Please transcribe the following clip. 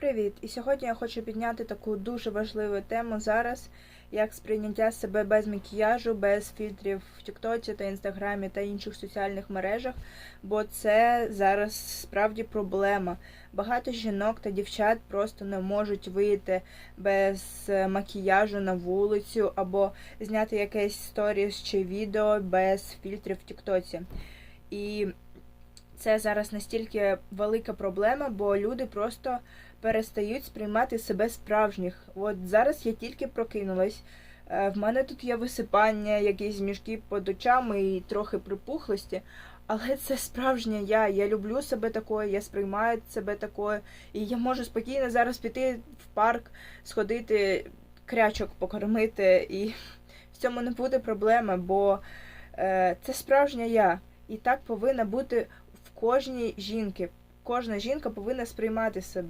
Привіт! І сьогодні я хочу підняти таку дуже важливу тему зараз, як сприйняття себе без макіяжу, без фільтрів в Тіктоці та Інстаграмі та інших соціальних мережах, бо це зараз справді проблема. Багато жінок та дівчат просто не можуть вийти без е, макіяжу на вулицю або зняти якесь сторіс чи відео без фільтрів в Тіктоці. І це зараз настільки велика проблема, бо люди просто перестають сприймати себе справжніх. От зараз я тільки прокинулась. е, В мене тут є висипання, якісь мішки під очами і трохи припухлості. Але це справжня я. Я люблю себе такою, я сприймаю себе такою. І я можу спокійно зараз піти в парк, сходити, крячок покормити, і в цьому не буде проблеми, бо е, це справжня я. І так повинна бути кожній жінки. Кожна жінка повинна сприймати себе.